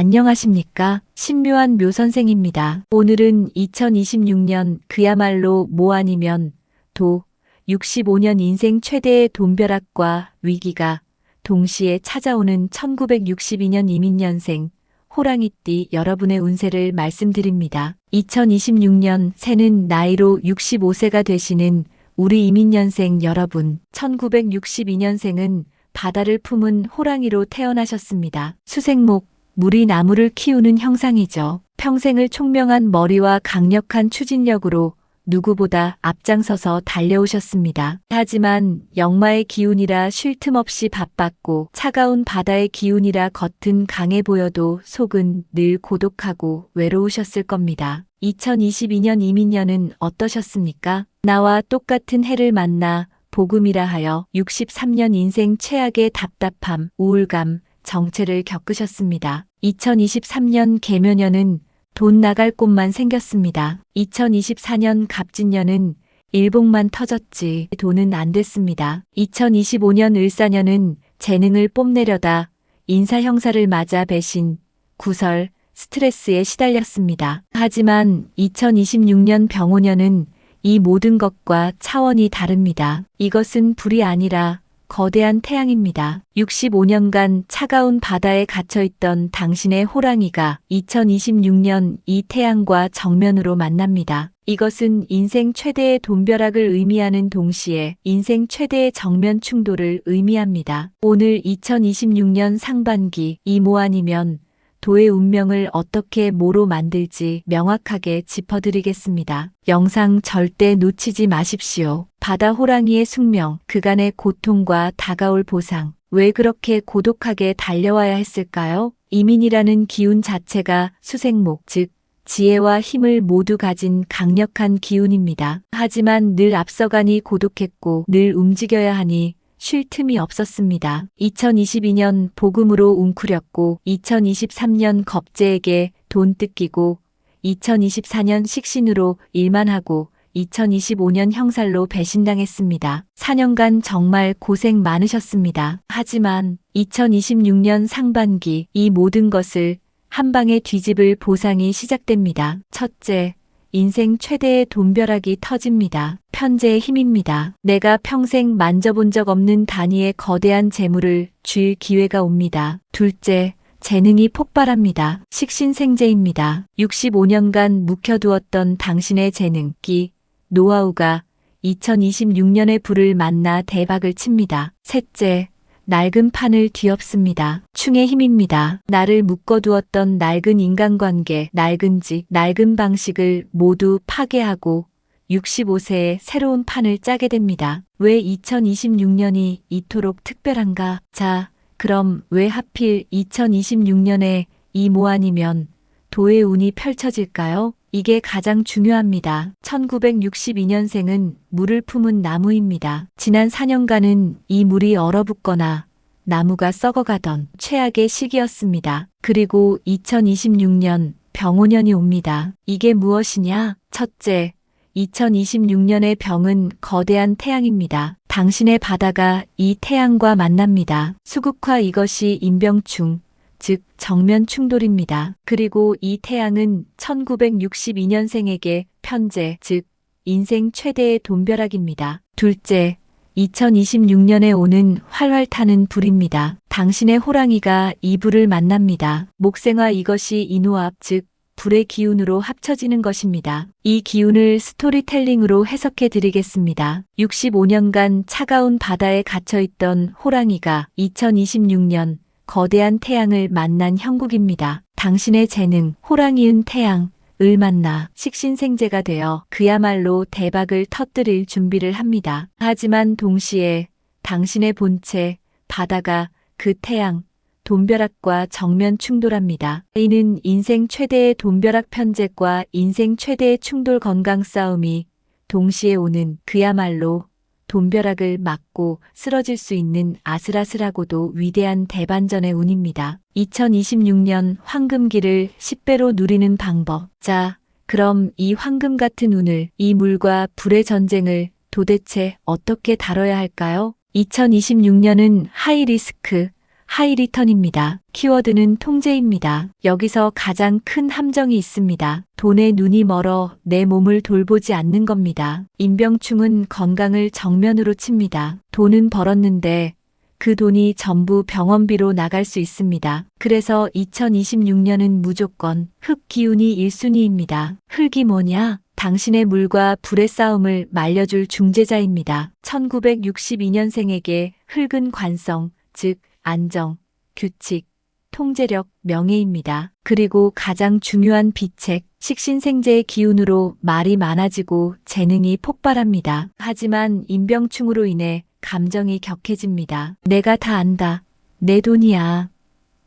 안녕하십니까? 신묘한 묘선생입니다. 오늘은 2026년 그야말로 뭐 아니면 도 65년 인생 최대의 돈벼락과 위기가 동시에 찾아오는 1962년 이민년생 호랑이띠 여러분의 운세를 말씀드립니다. 2026년 새는 나이로 65세가 되시는 우리 이민년생 여러분, 1962년생은 바다를 품은 호랑이로 태어나셨습니다. 수생목, 물이 나무를 키우는 형상이죠. 평생을 총명한 머리와 강력한 추진력으로 누구보다 앞장서서 달려오셨습니다. 하지만 역마의 기운이라 쉴 틈 없이 바빴고 차가운 바다의 기운이라 겉은 강해 보여도 속은 늘 고독하고 외로우셨을 겁니다. 2022년 이민년은 어떠셨습니까? 나와 똑같은 해를 만나 복음이라 하여 63년 인생 최악의 답답함, 우울감, 정체를 겪으셨습니다. 2023년 개묘년은 돈 나갈 곳만 생겼습니다. 2024년 갑진년은 일복만 터졌지 돈은 안 됐습니다. 2025년 을사년은 재능을 뽐내려다 인사 형사를 맞아 배신, 구설, 스트레스에 시달렸습니다. 하지만 2026년 병오년은 이 모든 것과 차원이 다릅니다. 이것은 불이 아니라 거대한 태양입니다. 65년간 차가운 바다에 갇혀있던 당신의 호랑이가 2026년 이 태양과 정면으로 만납니다. 이것은 인생 최대의 돈벼락을 의미하는 동시에 인생 최대의 정면 충돌을 의미합니다. 오늘 2026년 상반기 이모 아니면 도의 운명을 어떻게 뭐로 만들지 명확하게 짚어드리겠습니다. 영상 절대 놓치지 마십시오. 바다 호랑이의 숙명, 그간의 고통과 다가올 보상. 왜 그렇게 고독하게 달려와야 했을까요? 이민이라는 기운 자체가 수생목, 즉, 지혜와 힘을 모두 가진 강력한 기운입니다. 하지만 늘 앞서가니 고독했고 늘 움직여야 하니 쉴 틈이 없었습니다. 2022년 복음으로 웅크렸고 2023년 겁재에게 돈 뜯기고 2024년 식신으로 일만 하고 2025년 형살로 배신당했습니다. 4년간 정말 고생 많으셨습니다. 하지만 2026년 상반기 이 모든 것을 한 방에 뒤집을 보상이 시작됩니다. 첫째, 인생 최대의 돈벼락이 터집니다. 편재의 힘입니다. 내가 평생 만져본 적 없는 단위의 거대한 재물을 쥘 기회가 옵니다. 둘째, 재능이 폭발합니다. 식신생재입니다. 65년간 묵혀두었던 당신의 재능, 기, 노하우가 2026년의 불을 만나 대박을 칩니다. 셋째, 낡은 판을 뒤엎습니다. 충의 힘입니다. 나를 묶어두었던 낡은 인간관계, 낡은 집, 낡은 방식을 모두 파괴하고 65세에 새로운 판을 짜게 됩니다. 왜 2026년이 이토록 특별한가? 자, 그럼 왜 하필 2026년에 이 모아니면 도의 운이 펼쳐질까요? 이게 가장 중요합니다. 1962년생은 물을 품은 나무입니다. 지난 4년간은 이 물이 얼어붙거나 나무가 썩어가던 최악의 시기였습니다. 그리고 2026년 병오년이 옵니다. 이게 무엇이냐? 첫째, 2026년의 병은 거대한 태양입니다. 당신의 바다가 이 태양과 만납니다. 수국화 이것이 인병충, 즉 정면 충돌입니다. 그리고 이 태양은 1962년생에게 편재, 즉 인생 최대의 돈벼락입니다. 둘째, 2026년에 오는 활활 타는 불입니다. 당신의 호랑이가 이 불을 만납니다. 목생화 이것이 인호합, 즉 불의 기운으로 합쳐지는 것입니다. 이 기운을 스토리텔링으로 해석해 드리겠습니다. 65년간 차가운 바다에 갇혀 있던 호랑이가 2026년 거대한 태양을 만난 형국입니다. 당신의 재능, 호랑이은 태양, 을 만나 식신생재가 되어 그야말로 대박을 터뜨릴 준비를 합니다. 하지만 동시에 당신의 본체, 바다가 그 태양, 돈벼락과 정면 충돌합니다. 이는 인생 최대의 돈벼락 편제과 인생 최대의 충돌 건강 싸움이 동시에 오는 그야말로 돈벼락을 막고 쓰러질 수 있는 아슬아슬하고도 위대한 대반전의 운입니다. 2026년 황금기를 10배로 누리는 방법. 자, 그럼 이 황금 같은 운을, 이 물과 불의 전쟁을 도대체 어떻게 다뤄야 할까요? 2026년은 하이리스크, 하이 리턴입니다. 키워드는 통제입니다. 여기서 가장 큰 함정이 있습니다. 돈에 눈이 멀어 내 몸을 돌보지 않는 겁니다. 임병충은 건강을 정면으로 칩니다. 돈은 벌었는데 그 돈이 전부 병원비로 나갈 수 있습니다. 그래서 2026년은 무조건 흙 기운이 1순위입니다. 흙이 뭐냐? 당신의 물과 불의 싸움을 말려줄 중재자입니다. 1962년생에게 흙은 관성, 즉 안정, 규칙, 통제력, 명예입니다. 그리고 가장 중요한 비책, 식신생제의 기운으로 말이 많아지고 재능이 폭발합니다. 하지만 인병충으로 인해 감정이 격해집니다. 내가 다 안다. 내 돈이야.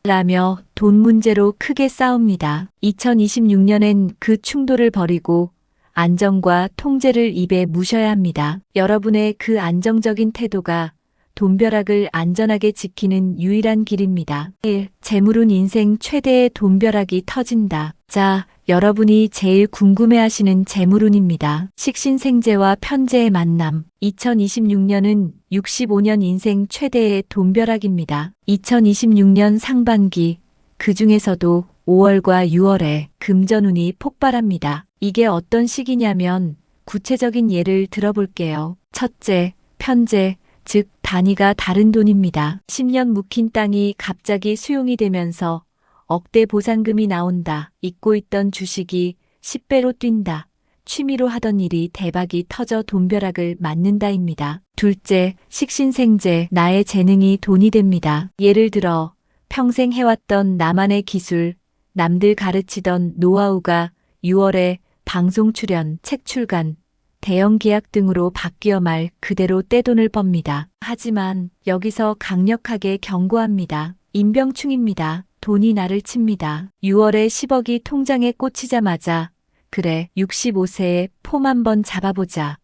라며 돈 문제로 크게 싸웁니다. 2026년엔 그 충돌을 버리고 안정과 통제를 입에 무셔야 합니다. 여러분의 그 안정적인 태도가 돈벼락을 안전하게 지키는 유일한 길입니다. 1. 재물운 인생 최대의 돈벼락이 터진다. 자, 여러분이 제일 궁금해하시는 재물운입니다. 식신생제와 편제의 만남. 2026년은 65년 인생 최대의 돈벼락입니다. 2026년 상반기, 그 중에서도 5월과 6월에 금전운이 폭발합니다. 이게 어떤 시기냐면 구체적인 예를 들어볼게요. 첫째, 편제, 즉 단위가 다른 돈입니다. 10년 묵힌 땅이 갑자기 수용이 되면서 억대 보상금이 나온다. 잊고 있던 주식이 10배로 뛴다. 취미로 하던 일이 대박이 터져 돈벼락을 맞는다입니다. 둘째, 식신생제, 나의 재능이 돈이 됩니다. 예를 들어 평생 해왔던 나만의 기술, 남들 가르치던 노하우가 6월에 방송 출연, 책 출간, 대형 계약 등으로 바뀌어 말 그대로 떼돈을 법니다. 하지만 여기서 강력하게 경고합니다. 인병충입니다. 돈이 나를 칩니다. 6월에 10억이 통장에 꽂히자마자 그래 65세에 폼 한번 잡아보자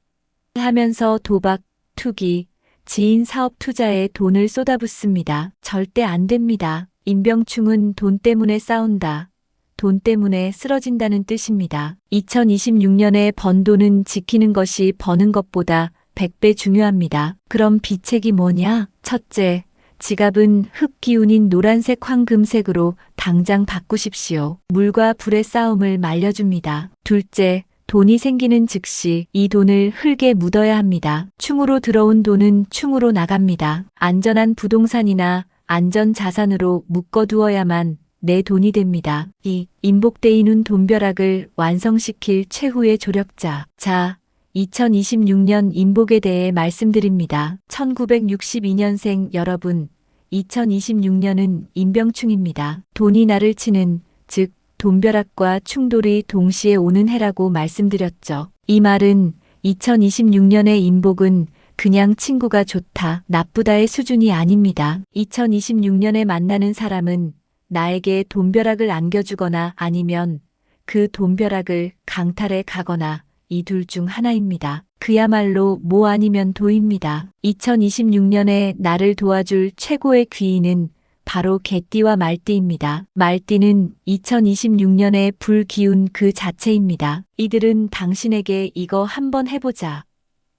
하면서 도박, 투기, 지인 사업 투자에 돈을 쏟아붓습니다. 절대 안 됩니다. 인병충은 돈 때문에 싸운다. 돈 때문에 쓰러진다는 뜻입니다. 2026년에 번 돈은 지키는 것이 버는 것보다 100배 중요합니다. 그럼 비책이 뭐냐? 첫째, 지갑은 흙 기운인 노란색 황금색으로 당장 바꾸십시오. 물과 불의 싸움을 말려줍니다. 둘째, 돈이 생기는 즉시 이 돈을 흙에 묻어야 합니다. 충으로 들어온 돈은 충으로 나갑니다. 안전한 부동산이나 안전 자산으로 묶어두어야만 내 돈이 됩니다. 이 인복대인운 돈벼락을 완성시킬 최후의 조력자. 자, 2026년 인복에 대해 말씀드립니다. 1962년생 여러분, 2026년은 인병충입니다. 돈이 나를 치는, 즉, 돈벼락과 충돌이 동시에 오는 해라고 말씀드렸죠. 이 말은 2026년의 인복은 그냥 친구가 좋다, 나쁘다의 수준이 아닙니다. 2026년에 만나는 사람은 나에게 돈벼락을 안겨주거나 아니면 그 돈벼락을 강탈해 가거나 이 둘 중 하나입니다. 그야말로 뭐 아니면 도입니다. 2026년에 나를 도와줄 최고의 귀인은 바로 개띠와 말띠입니다. 말띠는 2026년의 불기운 그 자체입니다. 이들은 당신에게 이거 한번 해보자.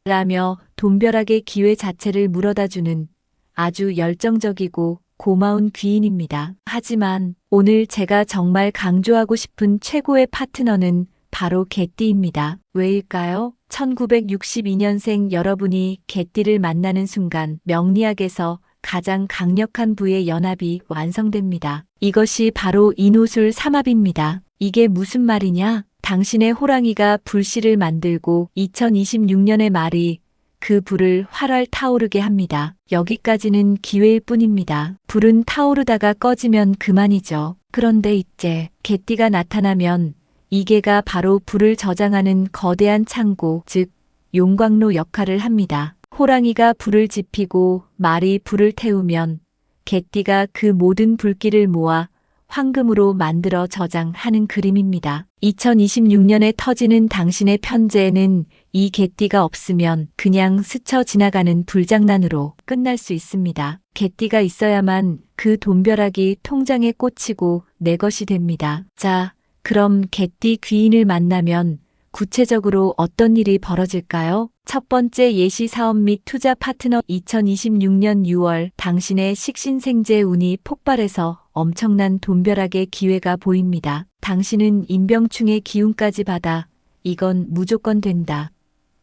라며 돈벼락의 기회 자체를 물어다주는 아주 열정적이고 고마운 귀인입니다. 하지만 오늘 제가 정말 강조하고 싶은 최고의 파트너는 바로 개띠입니다. 왜일까요? 1962년생 여러분이 개띠를 만나는 순간 명리학에서 가장 강력한 부의 연합이 완성됩니다. 이것이 바로 인호술 삼합입니다. 이게 무슨 말이냐? 당신의 호랑이가 불씨를 만들고 2026년의 말이 그 불을 활활 타오르게 합니다. 여기까지는 기회일 뿐입니다. 불은 타오르다가 꺼지면 그만이죠. 그런데 이제 개띠가 나타나면 이 개가 바로 불을 저장하는 거대한 창고, 즉 용광로 역할을 합니다. 호랑이가 불을 지피고 말이 불을 태우면 개띠가 그 모든 불길을 모아 황금으로 만들어 저장하는 그림입니다. 2026년에 터지는 당신의 편제에는 이 개띠가 없으면 그냥 스쳐 지나가는 불장난으로 끝날 수 있습니다. 개띠가 있어야만 그 돈벼락이 통장에 꽂히고 내 것이 됩니다. 자, 그럼 개띠 귀인을 만나면 구체적으로 어떤 일이 벌어질까요? 첫 번째 예시 사업 및 투자 파트너 2026년 6월 당신의 식신생재 운이 폭발해서 엄청난 돈벼락의 기회가 보입니다. 당신은 인병충의 기운까지 받아 이건 무조건 된다.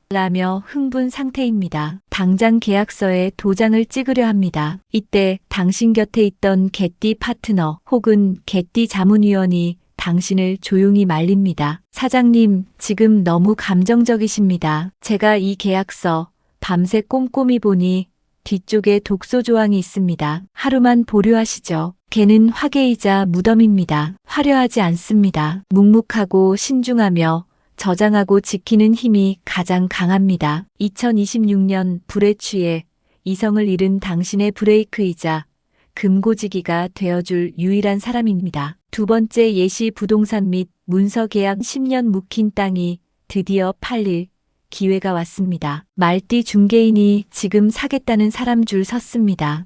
라며 흥분 상태입니다. 당장 계약서에 도장을 찍으려 합니다. 이때 당신 곁에 있던 개띠 파트너 혹은 개띠 자문위원이 당신을 조용히 말립니다. 사장님, 지금 너무 감정적이십니다. 제가 이 계약서 밤새 꼼꼼히 보니 뒤쪽에 독소 조항이 있습니다. 하루만 보류하시죠. 개는 화계이자 무덤입니다. 화려하지 않습니다. 묵묵하고 신중하며 저장하고 지키는 힘이 가장 강합니다. 2026년 불에 취해 이성을 잃은 당신의 브레이크이자 금고지기가 되어줄 유일한 사람입니다. 두 번째 예시 부동산 및 문서 계약 10년 묵힌 땅이 드디어 팔릴 기회가 왔습니다. 말띠 중개인이 지금 사겠다는 사람 줄 섰습니다.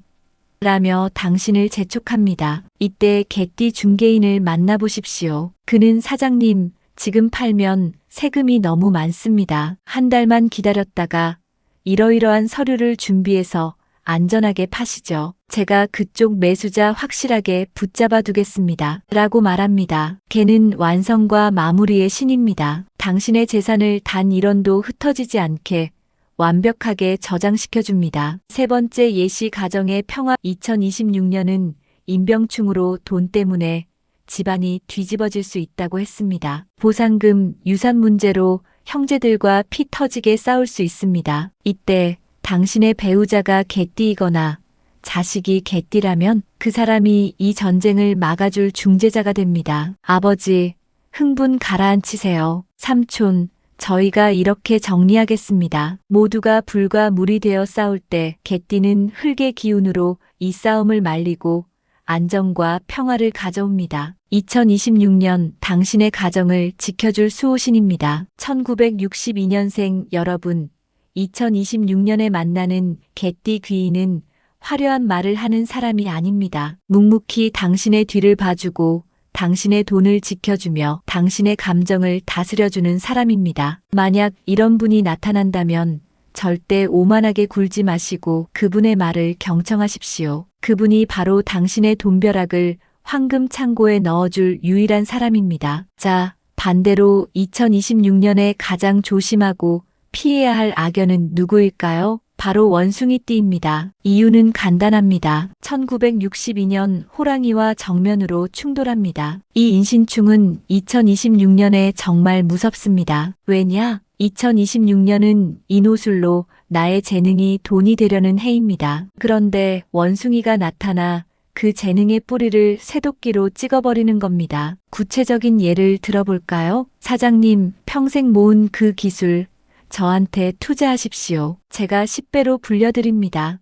라며 당신을 재촉합니다. 이때 개띠 중개인을 만나보십시오. 그는 사장님, 지금 팔면 세금이 너무 많습니다. 한 달만 기다렸다가 이러이러한 서류를 준비해서 안전하게 파시죠. 제가 그쪽 매수자 확실하게 붙잡아 두겠습니다. 라고 말합니다. 걔는 완성과 마무리의 신입니다. 당신의 재산을 단 1원도 흩어지지 않게 완벽하게 저장시켜 줍니다. 세 번째 예시 가정의 평화 2026년은 인병충으로 돈 때문에 집안이 뒤집어질 수 있다고 했습니다. 보상금, 유산 문제로 형제들과 피 터지게 싸울 수 있습니다. 이때 당신의 배우자가 개띠이거나 자식이 개띠라면 그 사람이 이 전쟁을 막아줄 중재자가 됩니다. 아버지, 흥분 가라앉히세요. 삼촌, 저희가 이렇게 정리하겠습니다. 모두가 불과 물이 되어 싸울 때 개띠는 흙의 기운으로 이 싸움을 말리고 안정과 평화를 가져옵니다. 2026년 당신의 가정을 지켜줄 수호신입니다. 1962년생 여러분, 2026년에 만나는 개띠 귀인은 화려한 말을 하는 사람이 아닙니다. 묵묵히 당신의 뒤를 봐주고 당신의 돈을 지켜주며 당신의 감정을 다스려주는 사람입니다. 만약 이런 분이 나타난다면 절대 오만하게 굴지 마시고 그분의 말을 경청하십시오. 그분이 바로 당신의 돈벼락을 황금 창고에 넣어줄 유일한 사람입니다. 자, 반대로 2026년에 가장 조심하고 피해야 할 악연은 누구일까요? 바로 원숭이띠입니다. 이유는 간단합니다. 1962년 호랑이와 정면으로 충돌합니다. 이 인신충은 2026년에 정말 무섭습니다. 왜냐? 2026년은 인호술로 나의 재능이 돈이 되려는 해입니다. 그런데 원숭이가 나타나 그 재능의 뿌리를 새도끼로 찍어버리는 겁니다. 구체적인 예를 들어볼까요? 사장님, 평생 모은 그 기술, 저한테 투자하십시오. 제가 10배로 불려드립니다.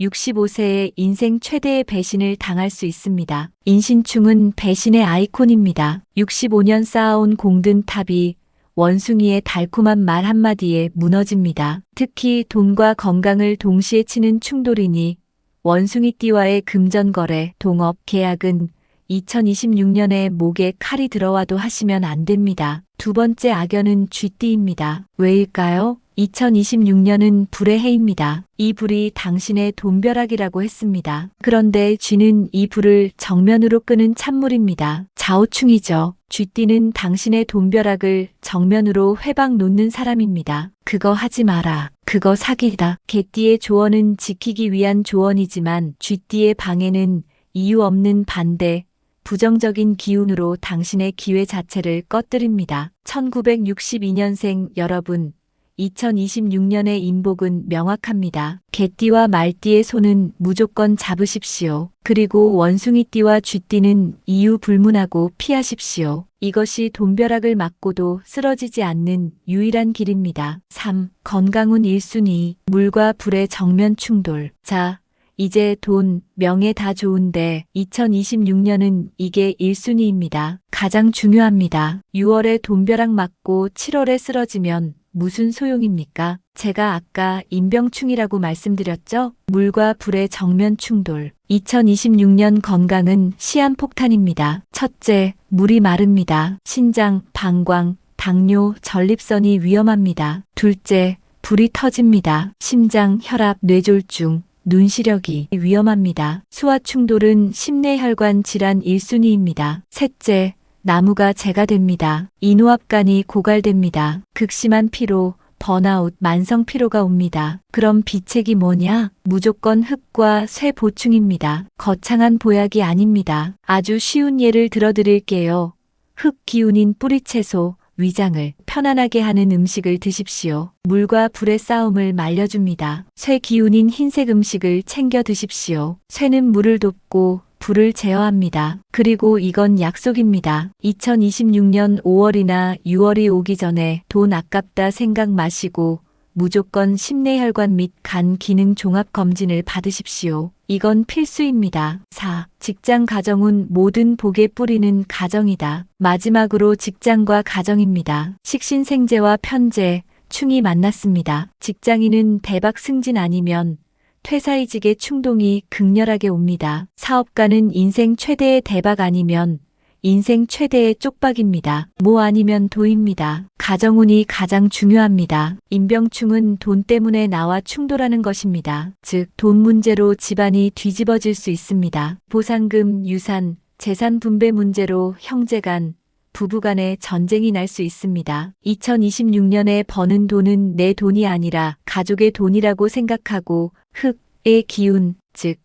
65세의 인생 최대의 배신을 당할 수 있습니다. 인신충은 배신의 아이콘입니다. 65년 쌓아온 공든 탑이 원숭이의 달콤한 말 한마디에 무너집니다. 특히 돈과 건강을 동시에 치는 충돌이니 원숭이띠와의 금전거래, 동업, 계약은 2026년에 목에 칼이 들어와도 하시면 안 됩니다. 두 번째 악연은 쥐띠입니다. 왜일까요? 2026년은 불의 해입니다. 이 불이 당신의 돈벼락이라고 했습니다. 그런데 쥐는 이 불을 정면으로 끄는 찬물입니다. 좌우충이죠. 쥐띠는 당신의 돈벼락을 정면으로 회방 놓는 사람입니다. 그거 하지 마라. 그거 사기다. 개띠의 조언은 지키기 위한 조언이지만 쥐띠의 방해는 이유 없는 반대, 부정적인 기운으로 당신의 기회 자체를 꺼뜨립니다. 1962년생 여러분, 2026년의 인복은 명확합니다. 개띠와 말띠의 손은 무조건 잡으십시오. 그리고 원숭이띠와 쥐띠는 이유 불문하고 피하십시오. 이것이 돈벼락을 맞고도 쓰러지지 않는 유일한 길입니다. 3. 건강운 1순위, 물과 불의 정면 충돌. 자, 이제 돈, 명예 다 좋은데 2026년은 이게 1순위입니다. 가장 중요합니다. 6월에 돈벼락 맞고 7월에 쓰러지면 무슨 소용입니까? 제가 아까 인병충이라고 말씀드렸죠? 물과 불의 정면 충돌. 2026년 건강은 시한폭탄입니다. 첫째, 물이 마릅니다. 신장, 방광, 당뇨, 전립선이 위험합니다. 둘째, 불이 터집니다. 심장, 혈압, 뇌졸중, 눈 시력이 위험합니다. 수화 충돌은 심내혈관 질환 1순위입니다. 셋째, 나무가 재가 됩니다. 인후압간이 고갈됩니다. 극심한 피로, 번아웃, 만성 피로가 옵니다. 그럼 비책이 뭐냐? 무조건 흙과 쇠 보충입니다. 거창한 보약이 아닙니다. 아주 쉬운 예를 들어드릴게요. 흙 기운인 뿌리채소, 위장을 편안하게 하는 음식을 드십시오. 물과 불의 싸움을 말려줍니다. 쇠 기운인 흰색 음식을 챙겨 드십시오. 쇠는 물을 돕고 불을 제어합니다. 그리고 이건 약속입니다. 2026년 5월이나 6월이 오기 전에 돈 아깝다 생각 마시고 무조건 심내혈관 및 간 기능 종합 검진을 받으십시오. 이건 필수입니다. 4. 직장 가정은 모든 복의 뿌리는 가정이다. 마지막으로 직장과 가정입니다. 식신생재와 편재, 충이 만났습니다. 직장인은 대박 승진 아니면 퇴사이직의 충동이 극렬하게 옵니다. 사업가는 인생 최대의 대박 아니면 인생 최대의 쪽박입니다. 뭐 아니면 도입니다. 가정운이 가장 중요합니다. 인병충은 돈 때문에 나와 충돌하는 것입니다. 즉, 돈 문제로 집안이 뒤집어질 수 있습니다. 보상금, 유산, 재산 분배 문제로 형제간, 부부간에 전쟁이 날 수 있습니다. 2026년에 버는 돈은 내 돈이 아니라 가족의 돈이라고 생각하고 흙의 기운, 즉,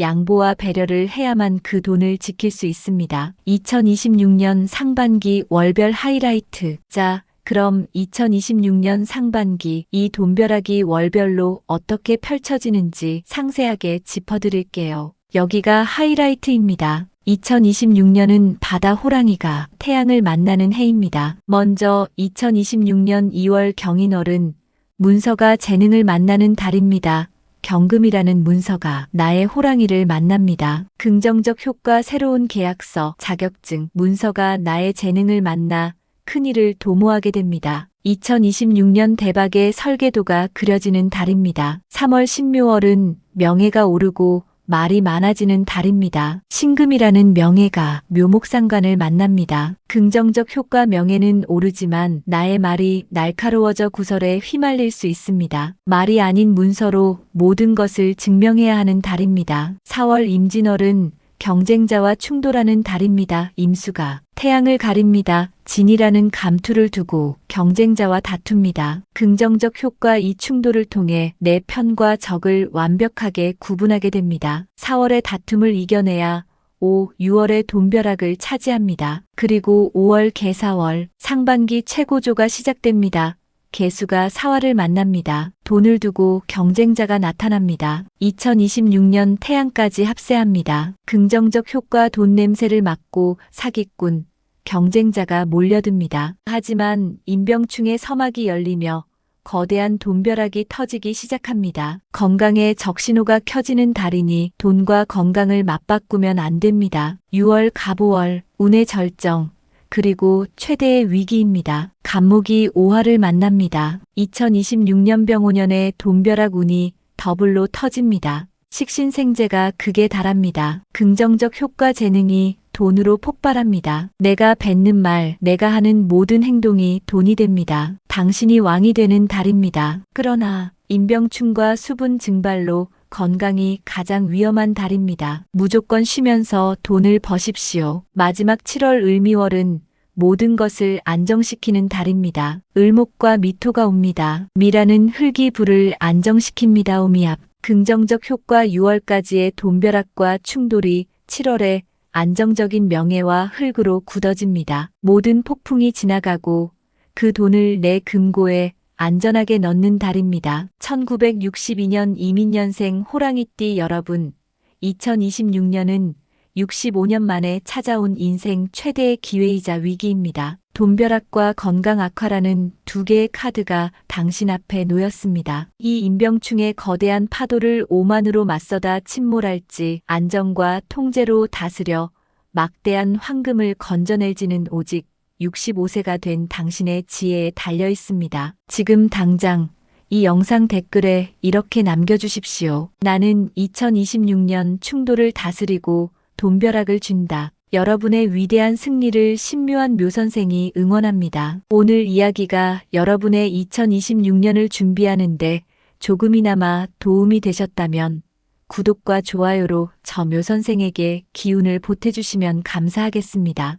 양보와 배려를 해야만 그 돈을 지킬 수 있습니다. 2026년 상반기 월별 하이라이트. 자, 그럼 2026년 상반기 이 돈벼락이 월별로 어떻게 펼쳐지는지 상세하게 짚어드릴게요. 여기가 하이라이트입니다. 2026년은 바다 호랑이가 태양을 만나는 해입니다. 먼저 2026년 2월 경인월은 문서가 재능을 만나는 달입니다. 경금이라는 문서가 나의 호랑이를 만납니다. 긍정적 효과 새로운 계약서, 자격증, 문서가 나의 재능을 만나 큰일을 도모하게 됩니다. 2026년 대박의 설계도가 그려지는 달입니다. 3월 신묘월은 명예가 오르고 말이 많아지는 달입니다. 신금이라는 명예가 묘목상관을 만납니다. 긍정적 효과 명예는 오르지만 나의 말이 날카로워져 구설에 휘말릴 수 있습니다. 말이 아닌 문서로 모든 것을 증명해야 하는 달입니다. 4월 임진월은 경쟁자와 충돌하는 달입니다. 임수가 태양을 가립니다. 진이라는 감투를 두고 경쟁자와 다툽니다. 긍정적 효과 이 충돌을 통해 내 편과 적을 완벽하게 구분하게 됩니다. 4월의 다툼을 이겨내야 5, 6월의 돈벼락을 차지합니다. 그리고 5월 개사월 상반기 최고조가 시작됩니다. 개수가 사화를 만납니다. 돈을 두고 경쟁자가 나타납니다. 2026년 태양까지 합세합니다. 긍정적 효과 돈 냄새를 맡고 사기꾼, 경쟁자가 몰려듭니다. 하지만 인병충의 서막이 열리며 거대한 돈벼락이 터지기 시작합니다. 건강에 적신호가 켜지는 달이니 돈과 건강을 맞바꾸면 안 됩니다. 6월 가보월, 운의 절정, 그리고 최대의 위기입니다. 간목이 오화를 만납니다. 2026년 병오년에 돈벼락 운이 더블로 터집니다. 식신생재가 극에 달합니다. 긍정적 효과 재능이 돈으로 폭발합니다. 내가 뱉는 말, 내가 하는 모든 행동이 돈이 됩니다. 당신이 왕이 되는 달입니다. 그러나 인병충과 수분 증발로 건강이 가장 위험한 달입니다. 무조건 쉬면서 돈을 버십시오. 마지막 7월 을미월은 모든 것을 안정시키는 달입니다. 을목과 미토가 옵니다. 미라는 흙이 불을 안정시킵니다. 오미압. 긍정적 효과 6월까지의 돈벼락과 충돌이 7월에 안정적인 명예와 흙으로 굳어집니다. 모든 폭풍이 지나가고 그 돈을 내 금고에 안전하게 넣는 달입니다. 1962년 이민년생 호랑이띠 여러분, 2026년은 65년 만에 찾아온 인생 최대의 기회이자 위기입니다. 돈벼락과 건강 악화라는 두 개의 카드가 당신 앞에 놓였습니다. 이 인병충의 거대한 파도를 오만으로 맞서다 침몰할지 안정과 통제로 다스려 막대한 황금을 건져낼지는 오직 65세가 된 당신의 지혜에 달려 있습니다. 지금 당장 이 영상 댓글에 이렇게 남겨주십시오. 나는 2026년 충돌을 다스리고 돈벼락을 준다. 여러분의 위대한 승리를 신묘한 묘 선생이 응원합니다. 오늘 이야기가 여러분의 2026년을 준비하는데 조금이나마 도움이 되셨다면 구독과 좋아요로 저 묘 선생에게 기운을 보태주시면 감사하겠습니다.